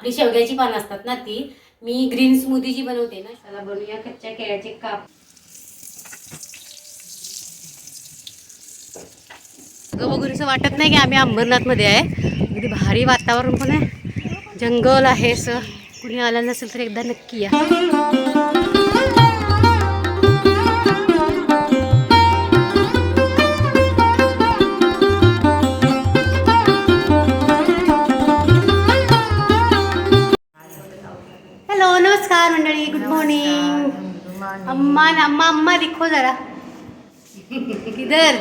आपली शेवग्याची पानं असतात ना ती मी ग्रीन स्मूदी जी बनवते ना त्याला बनवूया कच्च्या केळ्याचे काप. बघून असं वाटत नाही की आम्ही अंबरनाथमध्ये आहे. अगदी भारी वातावरण पण आहे. जंगल आहे असं. कुणी आलं नसेल तर एकदा नक्की या. नमस्कार मंडळी गुड मॉर्निंग अम्मा अम्मा अम्मा दिखो जरा. किधर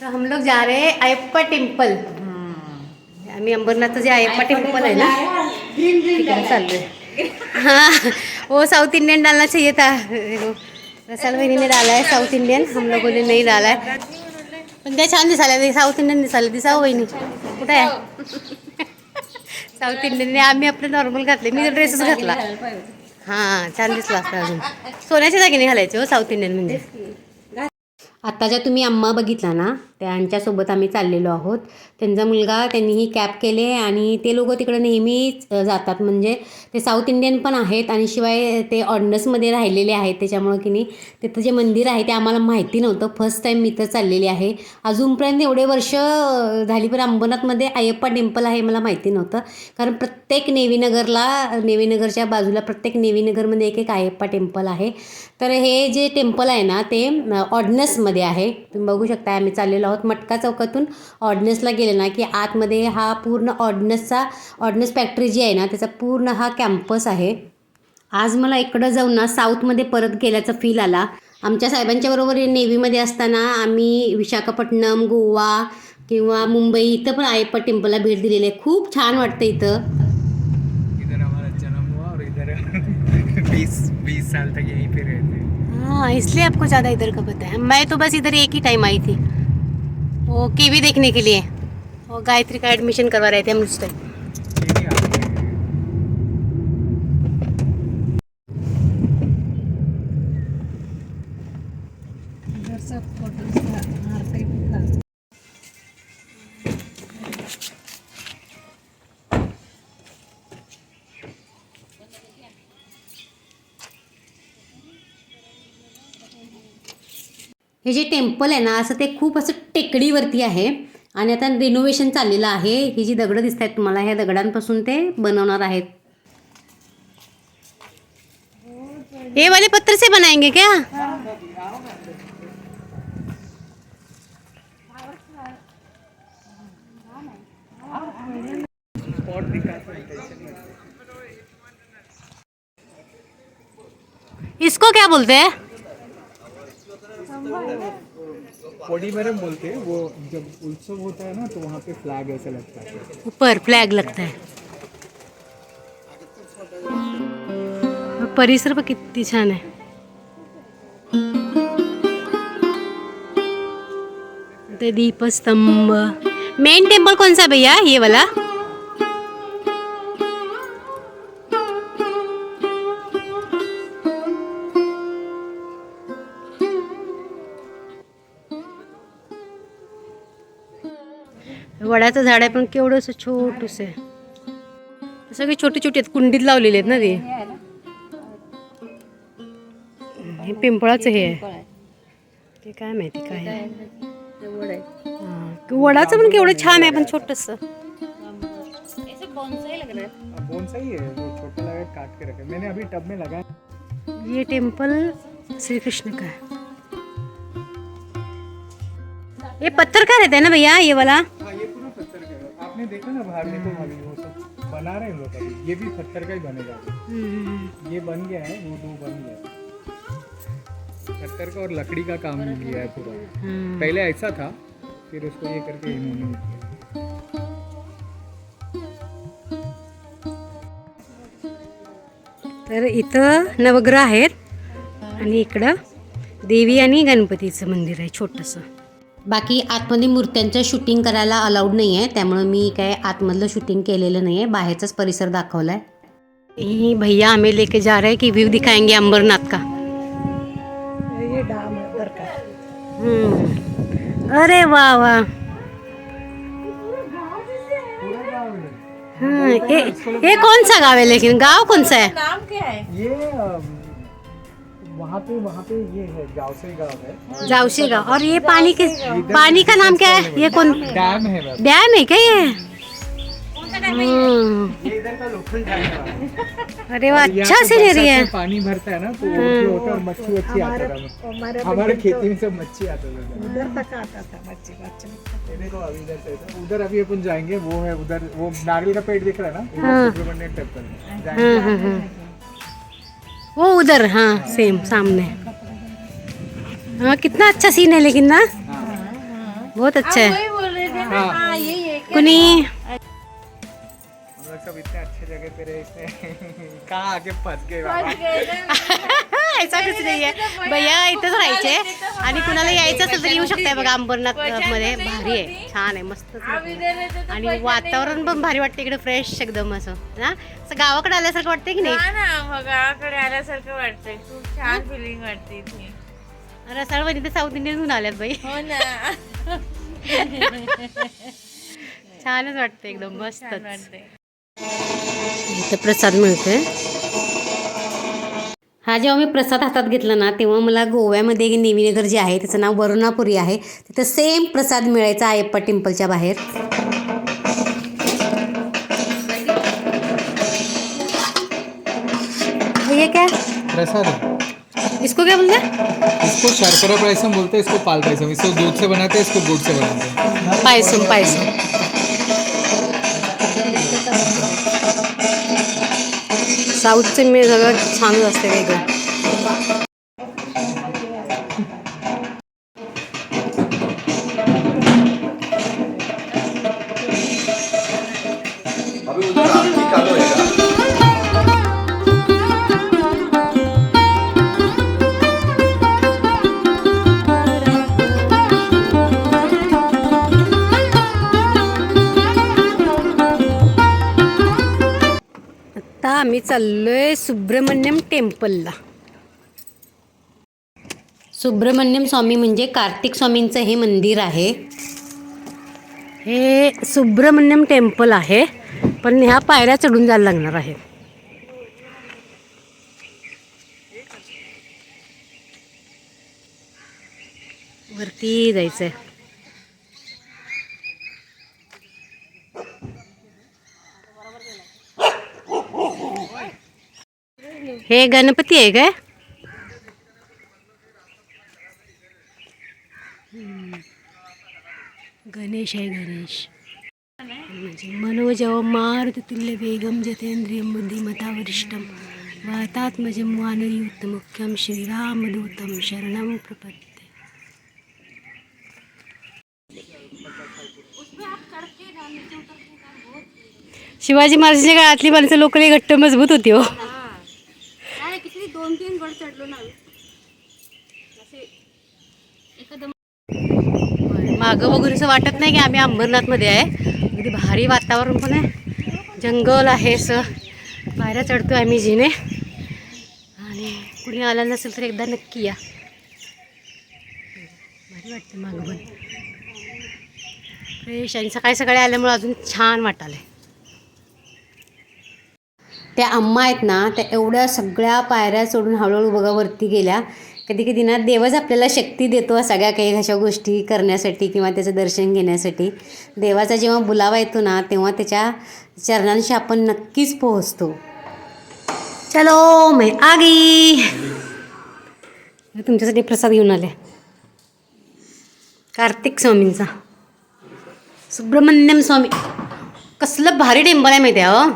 तो हम लोग जा रहे हैं अयप्पा टेम्पल. आम्ही अंबरनाथचं जे अयप्पा टेम्पल आहे ना तिकडे चाललोय. हाँ. वो साउथ इंडियन डालना चाहिए था. रसाल बहिणी ने डाला है साउथ इंडियन हम लोगों ने नहीं डाला है पण त्या छान दिसायला साऊथ इंडियन दिसायला. दिसावं बहिणी. कुठे आहे? साऊथ इंडियनने आम्ही आपलं नॉर्मल घातले. मी ड्रेसच घातला. हां छान दिसला असता अजून. सोन्याच्या दागिने घालायचे हो साऊथ इंडियन म्हणजे. आत्ता ज्या तुम्ही अम्मा बघितला ना त्यांच्यासोबत आम्ही चाललेलो आहोत. त्यांचा मुलगा त्यांनीही कॅब केले आणि ते लोक तिकडे नेहमीच जातात. म्हणजे ते साऊथ इंडियन पण आहेत आणि शिवाय ते ऑर्डनसमध्ये राहिलेले आहेत. त्याच्यामुळं की नाही तिथं जे मंदिर आहे ते आम्हाला माहिती नव्हतं. फर्स्ट टाईम मी तर चाललेली आहे. अजूनपर्यंत एवढे वर्ष झाली. पण अंबरनाथमध्ये अय्यप्पा टेम्पल आहे मला माहिती नव्हतं. कारण प्रत्येक नेवीनगरला नेवीनगरच्या बाजूला प्रत्येक नेवीनगरमध्ये एक एक अय्यप्पा टेम्पल आहे. तर हे जे टेम्पल आहे ना ते ऑर्डनसमध्ये आतमध्ये आहे. तुम्ही बघू शकता आम्ही चाललेलो आहोत मटका चौकातून. ऑर्डनसला गेले ना की आतमध्ये हा पूर्ण ऑर्डनसचा ऑर्डनस फॅक्टरी जी आहे ना त्याचा पूर्ण हा कॅम्पस आहे. आज मला इकडं जाऊन ना साऊथमध्ये परत गेल्याचा फील आला. आमच्या साहेबांच्या बरोबर नेव्हीमध्ये असताना आम्ही विशाखापट्टणम गोवा किंवा मुंबई इथं पण आयप्पा टेम्पलला भेट दिलेली आहे. खूप छान वाटतं इथं. इधर हमारा जन्म हुआ और इधर बीस बीस साल तक यहीं पे रहते हाँ इसलिए आपको ज़्यादा इधर का पता है। मैं तो बस इधर एक ही टाइम आई थी। वो कीवी देखने के लिए। और गायत्री का एडमिशन करवा रहे थे हम उस टाइम हे जे टेंपल आहे ना, असं ते खूप असं टेकडीवरती आहे. आणि आता रिनोव्हेशन चाललेलं आहे. ही जी दगडं दिसत आहेत तुम्हाला, ह्या दगडांपासून ते बनवणार आहेत. ये वाले पत्थर से बनाएँगे क्या। इसको क्या बोलते हैं? बोलते हैं, वो जब उत्सव होता है ना तो वहाँ पे फ्लैग ऐसा लगता है। ऊपर फ्लॅग लगता है। परिसर पण किती छान आहे ते दीपस्तंभ। मेन टेंपल कौन सा भैया, ये वाला? वडाचं झाड आहे पण केवढंसं छोटूस आहे. सगळे छोटे छोटे आहेत कुंडीत लावलेले आहेत ना ते. हे पिंपळाचं हे आहे. ते काय माहिती काय आहे? वडाचं पण केवढं छान आहे पण छोटस. ये टेम्पल श्री कृष्ण का है. ये पत्थर का रहता है ना भैया ये वाला? देखा ना बाहर तो अभी वो सब बना रहे हैं लोग अभी। ये भी पत्थर का ही बनेगा. ये बन गया है वो दो बन गया पत्थर का और लकड़ी का काम किया है पूरा. पहले ऐसा था फिर उसको ये करके इन्होंने किया। तर इथं नवग्रह आहेत आणि इकडं देवी आणि गणपतीचं मंदिर आहे छोटंसं. बाकी आतमध्ये मूर्त्यांचं शूटिंग करायला अलाउड नाही आहे त्यामुळं मी काय आतमधलं शूटिंग केलेलं नाही आहे बाहेरचाच परिसर दाखवला आहे ही भैया हमें लेके जा रहे हैं कि व्यू दिखाएंगे अंबरनाथ का? ये डाम का. अरे वाह वाह। पूरा गाँव है हाँ, ये ये कौन सा गाँव है लेकिन? गाँव कौन सा है? नाम क्या है ये वहाँ पे वहाँ पे ये है गाँव से गाँव है। जावशी गाँव। और ये पानी के पानी का नाम क्या है? ये कौन डैम है डैम है क्या ये? हम्म, इधर का लोकल डैम अरे वाह अच्छा सीनरी है पानी भरता है ना तो होता है मच्छी वच्छी आता था हमारे हमारे खेती में सब मच्छी आता था। उधर तक आता था बच्चे बच्चे ये अभी इधर से था। उधर अभी अपन जाएँगे वो है उधर वो नारियल का पेड़ दिख रहा है ना? हाँ। सुब्रमण्यम टेंपल जाएँगे हाँ हाँ हाँ वो उधर हाँ सेम सामने। हाँ कितना अच्छा सीन है लेकिन ना। बहुत अच्छा है। कुनी। सब इतने अच्छे जगह पे रहे इतने कहाँ आके फंस गए ऐसा कुछ नाही आहे भैया इथंच राहायचे आणि कुणाला यायचं असेल तर येऊ शकताय बघा अंबरनाथमध्ये. भारी आहे. छान आहे मस्त आणि वातावरण पण भारी वाटतं इकडे फ्रेश एकदम असं. ना असं गावाकडे आल्यासारखं वाटतंय की नाही? गावाकडे आल्यासारखं वाटतंय. खूप छान फिलिंग वाटते इथे. रसाळ पण इथे साऊथ इंडियन आल्यात बाई. हो ना. छानच वाटतं एकदम मस्त इथं प्रसाद मिळतोय. हा जेव्हा मी प्रसाद हातात घेतला ना तेव्हा मला गोव्यामध्ये एक नेवीनगर जे आहे त्याचं नाव वरुणापुरी आहे. तिथं सेम प्रसाद मिळायचा आयप्पा टेम्पलच्या बाहेर. ये क्या? प्रसाद। इसको क्या बोलते? हैं इसको शर्करा पायसम बोलते हैं इसको पाल पायसम इसको दूध से बनाते हैं इसको गुड़ से बनाते हैं. पायसम पायसम. साऊथचे मी सगळं छानच असते वेगळं. आम्ही चाललोय सुब्रमण्यम टेम्पलला. सुब्रमण्यम स्वामी म्हणजे कार्तिक स्वामींचं हे मंदिर आहे. हे सुब्रमण्यम टेम्पल आहे पण ह्या पायऱ्या चढून जायला लागणार आहे. वरती जायचं आहे हे गणपती आहे काय. गणेश आहे गणेश. म्हणजे मनोजव मारुत तुल्य वेगम जतेंद्रियम बुद्धिमता वरिष्ठम. वातात्मजम वानरयुक्त मुख्यम श्रीरामदूतम शरणम प्रपत्ते. शिवाजी महाराजांच्या काळातली माणसं लोक लई घट्ट मजबूत होती हो. मागं बघून असं वाटत नाही की आम्ही अंबरनाथमध्ये आहे. अगदी भारी वातावरण पण आहे. जंगल आहे असं. पायऱ्या चढतो आम्ही जिने. आणि कुणी आला नसेल तर एकदा नक्की या. भारी वाटतं मागं पण. फ्रेश आणि सकाळी सकाळी आल्यामुळे अजून छान वाटायला त्या अम्मा आहेत ना त्या एवढ्या सगळ्या पायऱ्या सोडून हळूहळू बघा वरती गेल्या. कधी कधी ना देवच आपल्याला शक्ती देतो सगळ्या काही अशा गोष्टी करण्यासाठी किंवा त्याचं दर्शन घेण्यासाठी. देवाचा जेव्हा बुलावा येतो ना तेव्हा त्याच्या चरणांशी आपण नक्कीच पोहोचतो. चलो मैं आगी तुमच्यासाठी प्रसाद घेऊन आले. कार्तिक स्वामींचा. सुब्रमण्यम स्वामी. कसलं भारी टेम्पल आहे माहिती आहे हो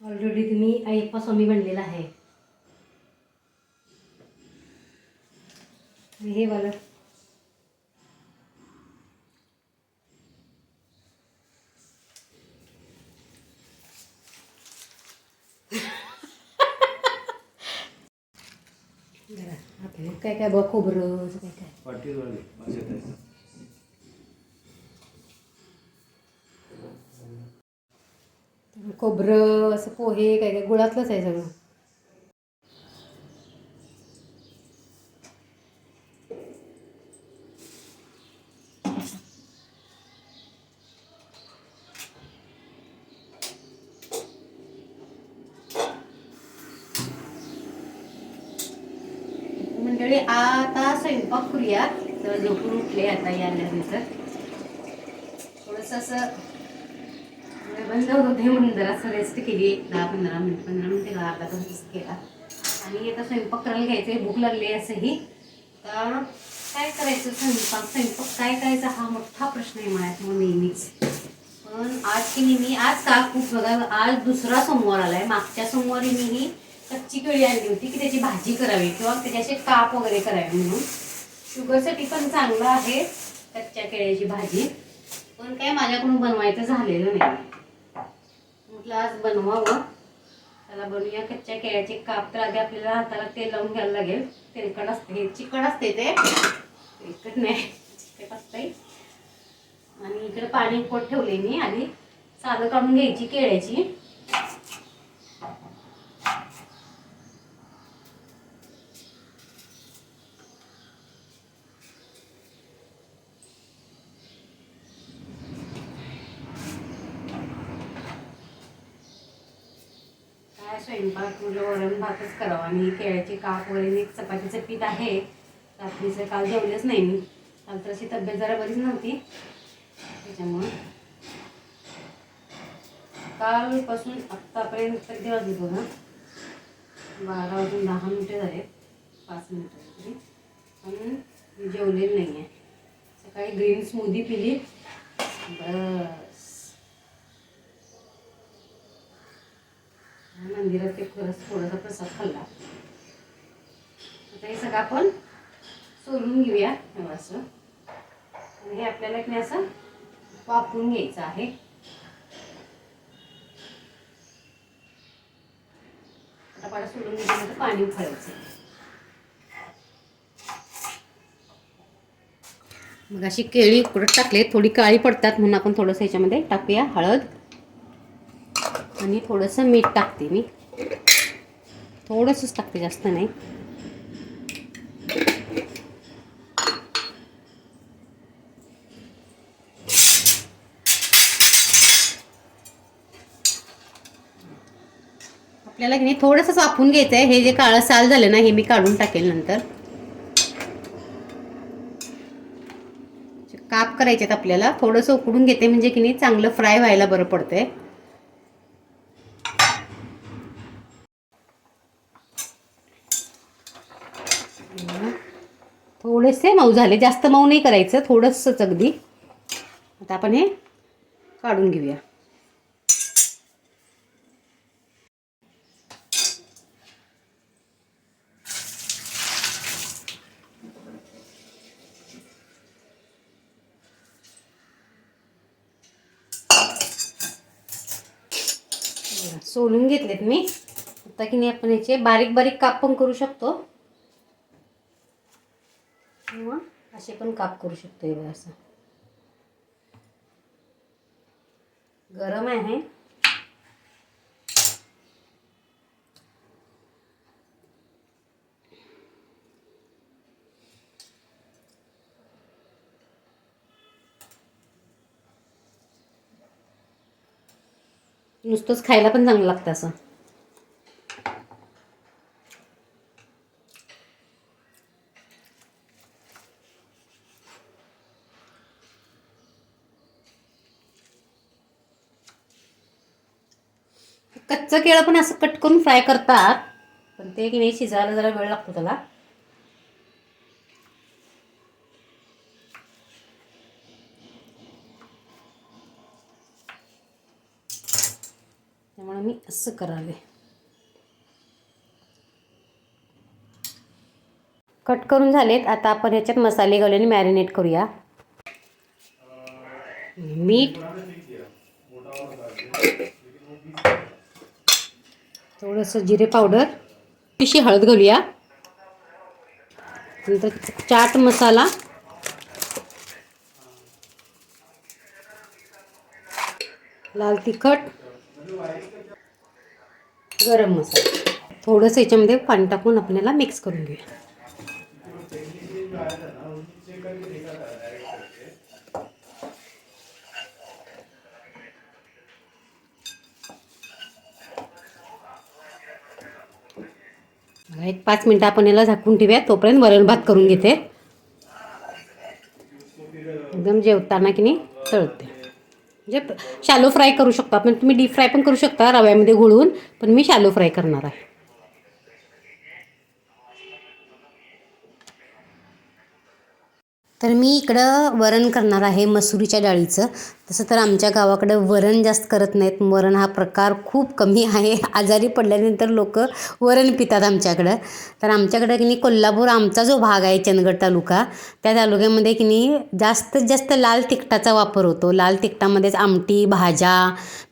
ऑलरेडी तुम्ही अय्यप्पा स्वामी बनलेला आहे. हे वाला. काय काय बघ खोबरं काय काय. खोबरं असं पोहे काय काय गुळातलंच आहे सगळं. मंडळी आता स्वयंपाक करूया. झोपून उठले आता या नंतर. थोडंसं असं बंद होते म्हणून जरासं रेस्ट केली. एक दहा पंधरा मिनिट पंधरा मिनिट का अर्धा तास रेस्ट केला. आणि आता स्वयंपाक करायला घ्यायचं आहे भूक लागली आहे असंही. तर काय करायचं? स्वयंपाक स्वयंपाक काय करायचा हा मोठा प्रश्न आहे माझ्यासमोर हो नेहमीच. पण आज की नेहमी आज का खूप बघा आज दुसरा सोमवार आला आहे मागच्या सोमवारी मी ही कच्ची केळी आणली होती की त्याची भाजी करावी किंवा त्याच्याशी काप वगैरे करावे म्हणून. शुगरसाठी पण चांगलं आहे कच्च्या केळ्याची भाजी. पण काय माझ्याकडून बनवायचं झालेलं नाही. म्हटलं आज बनवावं. त्याला बनवूया कच्च्या केळ्याचे काप तर आधी आपल्याला हाताला तेल लावून घ्यायला लागेल. तेलकट असते हे चिकट असते ते. तेलकट नाही. चिकट असते आणि इकडे पाणी पोट ठेवले मी आधी साधं काढून घ्यायची केळ्याची काय स्वयंपाक म्हणजे वरण भातच करावं. आणि केळ्याचे काप वगैरे चपातीचं पीठ आहे. रात्रीचं काल जेवलेच नाही मी. काल तर अशी तब्येत जरा बरीच नव्हती. त्याच्यामुळं. कालपासून आत्तापर्यंत कधी वाजले बघा. बारा वाजून दहा मिनटं झाले. पाच मिनटं तरी. पण मी जेवलेलं नाही आहे सकाळी ग्रीन स्मूदी पिली. बरं. मंदिरात ते खरंच थोडासा प्रसाद खाल्ला. आता हे सगळं आपण सोलून घेऊया असं आणि हे आपल्याला एक असं वापरून घ्यायचं आहे. आता पाडा सोलून घेतल्यानंतर पाणी उकळायचं. मग अशी केळी उकडत टाकले? थोडी काळी पडतात म्हणून आपण थोडंसं ह्याच्यामध्ये टाकूया हळद. आणि थोडंसं मीठ टाकते मी. थोडंसंच टाकते जास्त नाही. आपल्याला की नाही थोडंसंच वाफून घ्यायचं आहे हे जे काळं साल झालं ना हे मी काढून टाकेल नंतर. काप करायचे आहेत आपल्याला थोडंसं उकडून घेते म्हणजे की नाही चांगलं फ्राय व्हायला बरं पडतंय थोडेसे मऊ झाले. जास्त मऊ नाही करायचं थोडंसंच अगदी. आता आपण हे काढून घेऊया. सोलून घेतलेत मी. आता की नाही आपण याचे बारीक बारीक काप पण करू शकतो किंवा असे पण काप करू शकतो हे बघा असं. गरम आहे. नुसतंच खायला पण चांगलं लागतं असं. कच्चं केळं पण असं कट करून फ्राय करतात. पण ते की नाही शिजायला जरा वेळ लागतो त्याला. त्यामुळे मी असं करावे कट करून झालेत. आता आपण ह्याच्यात मसाले घालून मॅरिनेट करूया. मीठ थोडंसं जिरे पावडर थोडीशी हळद घालूया. नंतर चाट मसाला. लाल तिखट. गरम मसाला. थोडंसं याच्यामध्ये पाणी टाकून आपल्याला मिक्स करून घेऊया. एक पाच मिनटं आपण याला झाकून ठेवूया तोपर्यंत वरण भात करून घेते. एकदम जेवताना की नाही तळते. म्हणजे शॅलो फ्राय करू शकतो आपण. तुम्ही डीप फ्राय पण करू शकता रव्यामध्ये घोळून पण मी शालो फ्राय करणार आहे. तर मी इकडं वरण करणार आहे मसुरीच्या डाळीचं. तसं तर आमच्या गावाकडं वरण जास्त करत नाहीत. वरण हा प्रकार खूप कमी आहे. आजारी पडल्यानंतर लोक वरण पितात आमच्याकडं. तर आमच्याकडं की नाही कोल्हापूर आमचा जो भाग आहे चंदगड तालुका त्या तालुक्यामध्ये की नाही जास्तीत जास्त लाल तिखटाचा वापर होतो. लाल तिखटामध्येच आमटी भाज्या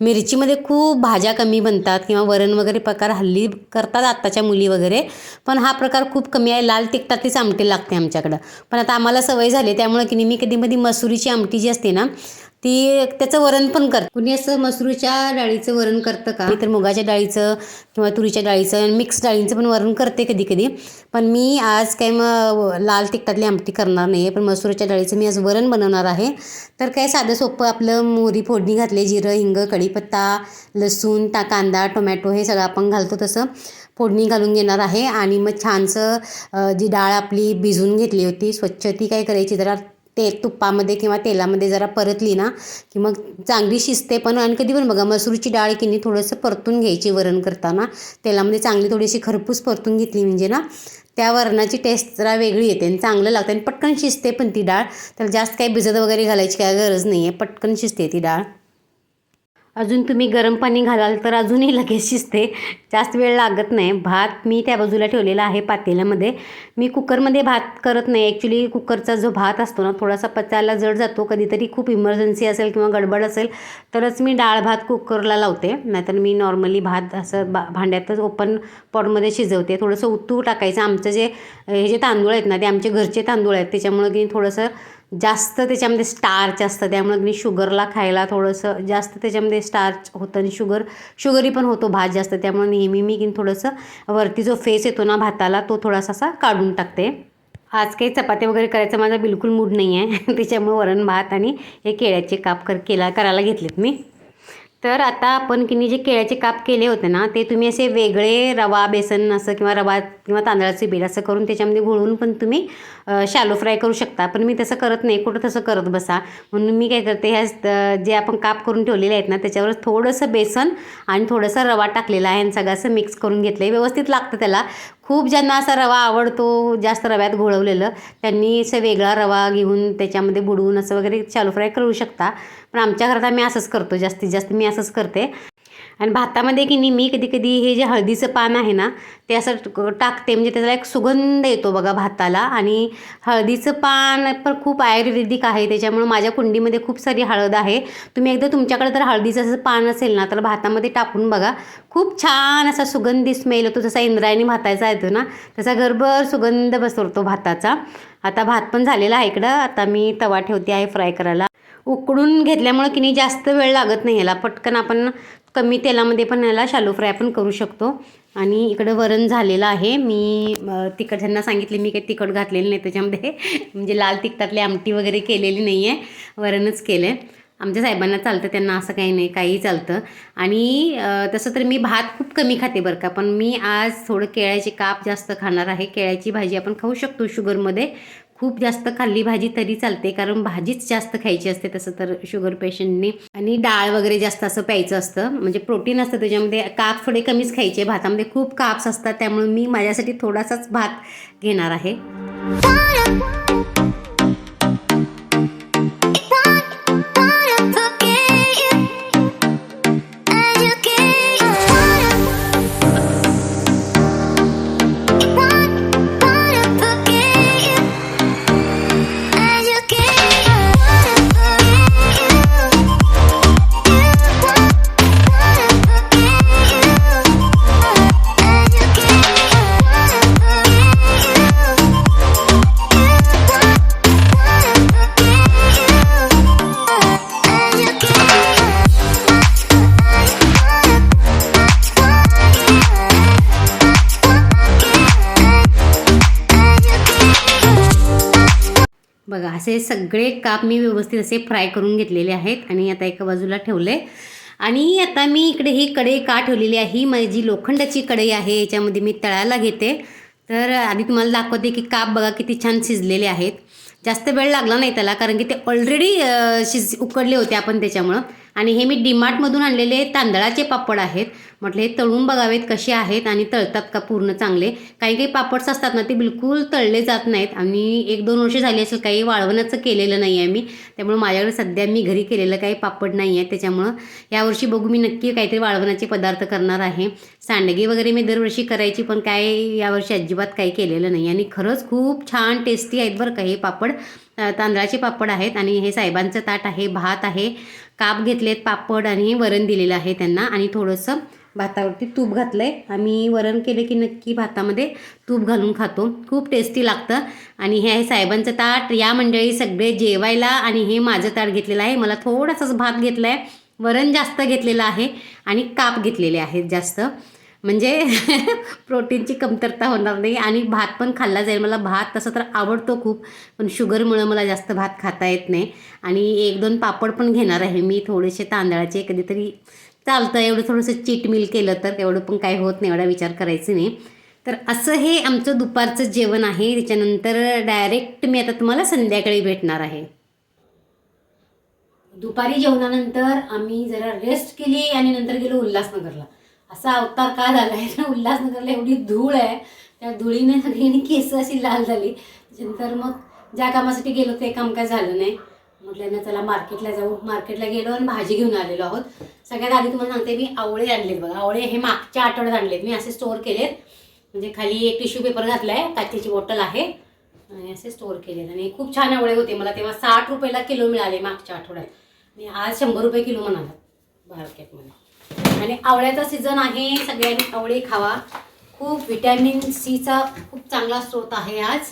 मिरचीमध्ये खूप भाज्या कमी बनतात किंवा वरण वगैरे प्रकार हल्ली करतात आत्ताच्या मुली वगैरे. पण हा प्रकार खूप कमी आहे. लाल तिखटातलीच आमटी लागते आमच्याकडं. पण आता आम्हाला सवय झाले त्यामुळे की नाही मी कधी कधी मसुरीची आमटी जी असते ना ती त्याचं वरण पण करतं. कुणी असं मसुरीच्या डाळीचं वरण करतं का? मी तर मुगाच्या डाळीचं किंवा तुरीच्या डाळीचं मिक्स डाळींचं पण वरण करते कधी कधी. पण मी आज काय मग लाल तिखटातली आमटी करणार नाही आहे पण मसुरीच्या डाळीचं मी आज वरण बनवणार आहे. तर काय साधं सोपं आपलं मोहरी फोडणी घातले जिरं हिंग कढीपत्ता लसूण ता कांदा टोमॅटो हे सगळं आपण घालतो तसं. फोडणी घालून घेणार आहे आणि मग छानसं जी डाळ आपली भिजवून घेतली होती स्वच्छ ती काय करायची जरा ते तुपामध्ये किंवा तेलामध्ये जरा परतली ना की मग चांगली शिजते पण आणि कधी पण बघा मसूरची डाळ की नाही थोडंसं परतून घ्यायची वरण करताना. तेलामध्ये चांगली थोडीशी खरपूस परतून घेतली म्हणजे ना त्या वरणाची टेस्ट जरा वेगळी येते आणि चांगलं लागतं आणि पटकन शिजते पण ती डाळ. तर जास्त काही भिजत वगैरे घालायची काय गरज नाही आहे पटकन शिजते ती डाळ. अजून तुम्ही गरम पाणी घालाल तर अजूनही लगेच शिजते. जास्त वेळ लागत नाही. भात मी त्या बाजूला ठेवलेला आहे पातेल्यामध्ये. मी कुकरमध्ये भात करत नाही. ॲक्च्युली कुकरचा जो भात असतो ना थोडासा पचायला जड जातो. कधीतरी खूप इमर्जन्सी असेल किंवा गडबड असेल तरच मी डाळ भात कुकरला लावते. नाहीतर मी नॉर्मली भात असं बा भांड्यातच ओपन पॉटमध्ये शिजवते. थोडंसं उत्तू टाकायचं. आमचं जे हे जे तांदूळ आहेत ना ते आमचे घरचे तांदूळ आहेत. त्याच्यामुळं की थोडंसं जास्त त्याच्यामध्ये स्टार्च असतं. त्यामुळे मी शुगरला खायला थोडंसं जास्त त्याच्यामध्ये स्टार्च होतं आणि शुगर शुगरी पण होतो भात जास्त. त्यामुळे नेहमी मी की थोडंसं वरती जो फेस येतो ना भाताला तो थोडासा असा काढून टाकते. आज काही चपात्या वगैरे करायचा माझा बिलकुल मूड नाही आहे त्याच्यामुळे वरण भात आणि हे केळ्याचे काप कर केला करायला घेतलेत मी. तर आता आपण की जे केळ्याचे काप केले होते ना ते तुम्ही असे वेगळे रवा बेसन असं किंवा रवा किंवा तांदळाचे बीड असं करून त्याच्यामध्ये घोळून पण तुम्ही शालो फ्राय करू शकता. पण मी तसं करत नाही कुठं तसं करत बसा. म्हणून मी काय करते ह्या जे आपण काप करून ठेवलेले आहेत ना त्याच्यावर थोडंसं बेसन आणि थोडंसं रवा टाकलेला आहे आणि सगळं असं मिक्स करून घेतलं आहे व्यवस्थित लागतं त्याला. खूप ज्यांना असा रवा आवडतो जास्त रव्यात घोळवलेलं त्यांनी असं वेगळा रवा घेऊन त्याच्यामध्ये बुडवून असं वगैरे चालू फ्राय करू शकता. पण आमच्या घरात आम्ही असंच करतो जास्तीत जास्त मी असंच करते. आणि भातामध्ये की नाही मी कधी कधी हे जे हळदीचं पान आहे ना ते असं टाकते. म्हणजे त्याला एक सुगंध येतो बघा भाताला. आणि हळदीचं पान पण खूप आयुर्वेदिक आहे. त्याच्यामुळं माझ्या कुंडीमध्ये खूप सारी हळद आहे. तुम्ही एकदा तुमच्याकडे जर हळदीचं असं पान असेल ना तर भातामध्ये टाकून बघा. खूप छान असा सुगंधी स्मेल होतो जसा इंद्रायणी भाताचा येतो ना तसा घरभर सुगंध बसवतो भाताचा. आता भात पण झालेला आहे इकडं. आता मी तवा ठेवते आहे फ्राय करायला. उकडून घेतल्यामुळं की नाही जास्त वेळ लागत नाही ह्याला. पटकन आपण कमी तेलामध्ये पण याला शालो फ्राय पण करू शकतो. आणि इकडं वरण झालेलं आहे. मी तिखट ज्यांना सांगितले मी काही तिखट घातलेलं नाही. त्याच्यामध्ये म्हणजे लाल तिखटातली आमटी वगैरे केलेली नाही आहे वरणच केलं आहे आमच्या साहेबांना चालतं त्यांना असं काही नाही काहीही चालतं. आणि तसं तर मी भात खूप कमी खाते बरं का. पण मी आज थोडं केळ्याचे काप जास्त खाणार आहे. केळ्याची भाजी आपण खाऊ शकतो शुगरमध्ये. खूप जास्त खाल्ली भाजी तरी चालते कारण भाजीच जास्त खायची असते तसं तर शुगर पेशंटनी आणि डाळ वगैरे जास्त असं प्यायचं असतं म्हणजे प्रोटीन असतं त्याच्यामध्ये काप थोडे कमीच खायचे भातामध्ये खूप काप्स असतात त्यामुळे मी माझ्यासाठी थोडासाच भात घेणार आहे. असे सगळे काप मी व्यवस्थित असे फ्राय करून घेतलेले आहेत आणि आता एका बाजूला ठेवले. आणि आता मी इकडे ही कढई का ठेवलेली आहे? ही माझी लोखंडाची कढई आहे याच्यामध्ये मी तळायला घेते. तर आधी तुम्हाला दाखवते की काप बघा किती छान शिजलेले आहेत. जास्त वेळ लागला नाही त्याला कारण की ते ऑलरेडी शिज उकडले होते आपण त्याच्यामुळं. आणि हे मी डीमार्टमधून आणलेले तांदळाचे पापड आहेत. म्हटले हे तळून बघावेत कसे आहेत आणि तळतात का पूर्ण चांगले? काही काही पापड्स असतात ना ते बिलकुल तळले जात नाहीत. आणि एक दोन वर्ष झाली असेल काही वाळवण्याचं केलेलं नाही आहे मी. त्यामुळे माझ्याकडे सध्या मी घरी केलेलं काही पापड नाही आहे त्याच्यामुळं यावर्षी बघू मी नक्की काहीतरी वाळवण्याचे पदार्थ करणार आहे. सांडगे वगैरे मी दरवर्षी करायची पण काय यावर्षी अजिबात काही केलेलं नाही. आणि खरंच खूप छान टेस्टी आहेत बरं का हे पापड. तांदळाचे पापड आहेत आणि हे साहेबांचं ताट आहे भात आहे. काप घेतलेत पापड आणि हे वरण दिलेलं आहे त्यांना आणि थोडंसं भातावरती तूप घातलं आहे आम्ही वरण केलं की नक्की भातामध्ये तूप घालून खातो. खूप टेस्टी लागतं. आणि हे आहे साहेबांचं ताट. या मंडळी सगळे जेवायला आणि हे माझं ताट घेतलेलं आहे. मला थोडासाच भात घेतला आहे वरण जास्त घेतलेलं आहे आणि काप घेतलेले आहेत जास्त. म्हणजे प्रोटीनची कमतरता होणार नाही आणि भात पण खाल्ला जाईल. मला भात तसं तर आवडतो खूप पण शुगरमुळं मला जास्त भात खाता येत नाही. आणि एक दोन पापड पण घेणार आहे मी थोडेसे तांदळाचे कधीतरी चालतं. एवढं थोडंसं चीट मिल केलं तर एवढं पण काही होत नाही एवढा विचार करायचं नाही. तर असं हे आमचं दुपारचं जेवण आहे. त्याच्यानंतर डायरेक्ट मी आता तुम्हाला संध्याकाळी भेटणार आहे. दुपारी जेवणानंतर आम्ही जरा रेस्ट केली आणि नंतर गेलो उल्हासनगरला. असा अवतार का झाला आहे उल्हासनगरला एवढी धूळ आहे. त्या धुळीने सगळ्यांनी केस अशी लाल झाली. त्याच्यानंतर मग ज्या कामासाठी गेलो ते काम काय झालं नाही. म्हटलं ना चला मार्केटला जाऊ. मार्केटला गेलो आणि भाजी घेऊन आलेलो आहोत. सगळ्यात आधी तुम्हाला सांगते मी आवळे आणलेत बघा. आवळे हे मागच्या आठवड्यात आणलेत. मी असे स्टोअर केलेत. म्हणजे खाली एक टिश्यू पेपर घातला आहे काचेची बॉटल आहे. आणि असे स्टोअर केलेत. आणि खूप छान आवळे होते. मला तेव्हा साठ रुपयाला किलो मिळाले मागच्या आठवड्यात. आणि आज शंभर रुपये किलो म्हणाला. मार्केटमध्ये आणि आवळ्याचा सीझन आहे. सगळ्यांनी आवळे खावा. खूप व्हिटॅमिन सीचा खूप चांगला स्रोत आहे आज.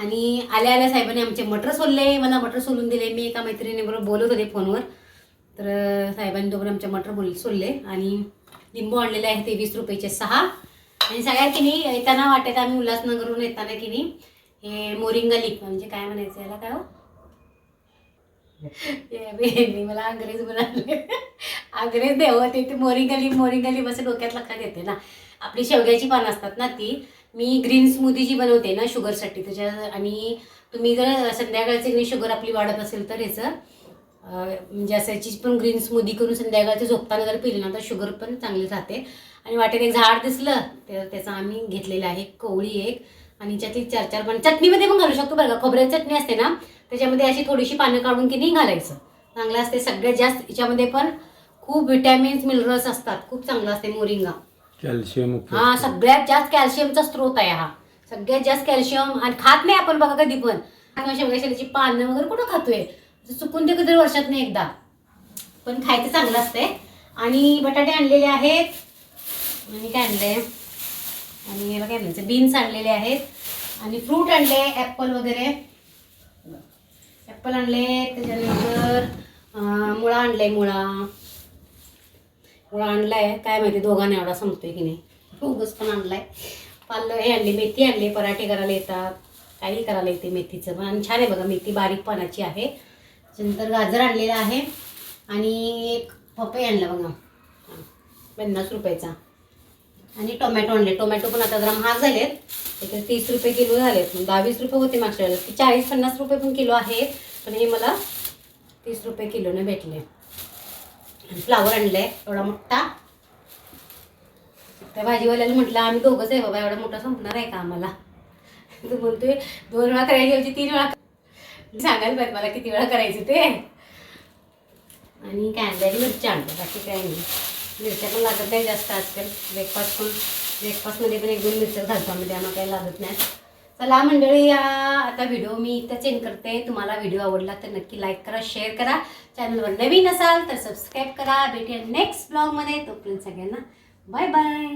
आणि आल्या आल्या साहेबांनी आमचे मटर सोलले. मला मटर सोलून दिले. मी एका मैत्रिणीबरोबर बोलत होते फोनवर. तर साहेबांनी तोपर्यंत आमचे मटर बोल सोलले. आणि लिंबू आणलेले आहे ते वीस रुपयाचे सहा. आणि सगळ्या की नाही येताना वाटेत आम्ही उल्हासनगरहून येताना की नाही हे मोरिंगा लिप म्हणजे काय म्हणायचं याला काय हो? बहिणी मला अंग्रेज बोलावले अंग्रेज देव ते ते मोरिंगली मोरिंगली असं डोक्यात लक्षात येते ना. आपली शेवग्याची पानं असतात ना ती. मी ग्रीन स्मूदी जी बनवते ना शुगरसाठी त्याच्या आणि तुम्ही जर संध्याकाळचे ग्रीन शुगर आपली वाढत असेल तर ह्याचं म्हणजे असं याची पण ग्रीन स्मूदी करून संध्याकाळचे झोपताना जर पिली ना तर शुगर पण चांगली राहते. आणि वाटेत एक झाड दिसलं तर त्याचं आम्ही घेतलेलं आहे कोवळी एक. आणि त्यातली चार चार पण चटणीमध्ये पण घालू शकतो बरं का? खोबऱ्याची चटणी असते ना त्याच्यामध्ये अशी थोडीशी पानं काढून की नाही घालायचं. चांगलं असते. सगळ्यात जास्त याच्यामध्ये पण खूप विटॅमिन्स मिनरल्स असतात. खूप चांगलं असते मोरिंगा. कॅल्शियम हा सगळ्यात जास्त कॅल्शियमचा स्रोत आहे हा. सगळ्यात जास्त कॅल्शियम आणि खात नाही आपण बघा कधी पण. शेवग्याची पानं वगैरे कुठं खातोय? चुकून ते कधी वर्षात नाही एकदा. पण खायचं चांगलं असतंय आणि बटाटे आणलेले आहेत. आणि काय आणलंय? आणि याला काय म्हणायचं? बीन्स आणलेले आहेत. आणि फ्रूट आणले ॲपल वगैरे. चप्पल आणले त्याच्यानंतर मुळा आणलाय मुळा. मुळा आणलाय काय माहिती दोघांना एवढा संपतोय की नाही. उगस पण आणलाय. पालं हे आणले मेथी आणली पराठे करायला येतात. काही करायला येते मेथीचं पण. आणि छान आहे बघा मेथी बारीक पानाची आहे. त्याच्यानंतर गाजर आणलेलं आहे. आणि एक पपई आणलं बघा. पन्नास रुपयाचा. आणि टोमॅटो आणले. टोमॅटो पण आता जरा महाग झालेत. त्याचे तीस रुपये किलो झालेत. बावीस रुपये होते मागच्या वेळेला. चाळीस पन्नास रुपये पण किलो आहेत. पण हे मला तीस रुपये किलोने भेटले. आणि फ्लावर आहे एवढा मोठा. त्या भाजीवाल्याला म्हटलं आम्ही दोघंच आहे बाबा. एवढा मोठा संपणार आहे का आम्हाला? तू बोलतोय दोन वेळा करायची होती तीन वेळा सांगायला पाहिजे मला किती वेळा करायचं ते. आणि कांद्याची मिरची मिरच्या आणतो बाकी काही नाही. मिरच्या पण लागत नाही जास्त आजकाल. ब्रेकफास्ट पण ब्रेकफास्टमध्ये पण एक दोन मिरच्या घालतो आम्ही त्यामुळे काही लागत नाही. चला मंडळी या आता व्हिडिओ मी इथं चेंज करते. तुम्हाला व्हिडिओ आवडला तर नक्की लाईक करा शेअर करा. चॅनलवर नवीन असाल तर सबस्क्राईब करा. भेटूया नेक्स्ट ब्लॉगमध्ये तोपर्यंत सगळ्यांना बाय बाय